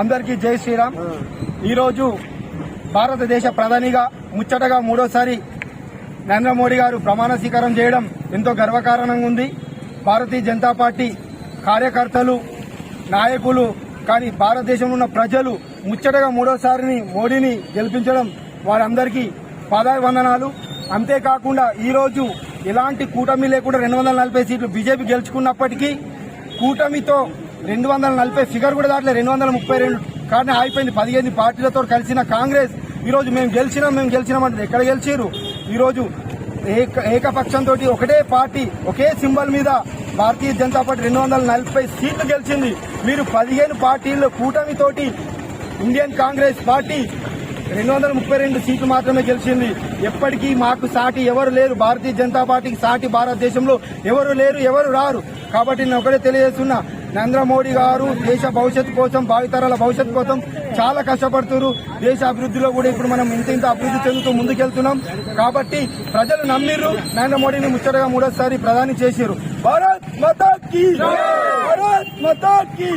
అందరికీ జై శ్రీరామ్. ఈరోజు భారతదేశ ప్రధానిగా ముచ్చటగా మూడోసారి నరేంద్ర మోడీ గారు ప్రమాణ స్వీకారం చేయడం ఎంతో గర్వకారణంగా ఉంది. భారతీయ జనతా పార్టీ కార్యకర్తలు నాయకులు కానీ భారతదేశంలో ఉన్న ప్రజలు ముచ్చటగా మూడోసారిని మోడీని గెలిపించడం వారందరికీ పాదాభివందనాలు. అంతేకాకుండా ఈరోజు ఎలాంటి కూటమి లేకుండా రెండు వందల నలభై సీట్లు బీజేపీ గెలుచుకున్నప్పటికీ కూటమితో రెండు వందల నలభై ఫిగర్ కూడా దాట్లే. రెండు వందల ముప్పై రెండు కానీ ఆగిపోయింది. పదిహేను పార్టీలతో కలిసిన కాంగ్రెస్. ఈరోజు మేము గెలిచినాం మేము గెలిచినాం అంటే ఎక్కడ గెలిచారు ఈరోజు ఏక ఏకపక్షంతో ఒకటే పార్టీ ఒకే సింబల్ మీద భారతీయ జనతా పార్టీ రెండు వందల నలభై సీట్లు గెలిచింది. మీరు పదిహేను పార్టీల్లో కూటమితోటి ఇండియన్ కాంగ్రెస్ పార్టీ రెండు వందల ముప్పై రెండు సీట్లు మాత్రమే గెలిచింది. ఎప్పటికీ మాకు సాటి ఎవరు లేరు. భారతీయ జనతా పార్టీకి సాటి భారతదేశంలో ఎవరు లేరు ఎవరు రారు. కాబట్టి నేను ఒకటే తెలియజేస్తున్నా. నరేంద్ర మోడీ గారు దేశ భవిష్యత్తు కోసం భావితరాల భవిష్యత్తు కోసం చాలా కష్టపడుతున్నారు. దేశ అభివృద్ధిలో కూడా ఇప్పుడు మనం ఇంత ఇంత అభివృద్ధి చెందుతూ ముందుకెళ్తున్నాం. కాబట్టి ప్రజలు నమ్మిర్రు. నరేంద్ర మోడీని ముచ్చటగా మూడోసారి ప్రధాని చేశారు భారత్ మతా కీ భారత్ మతా కీ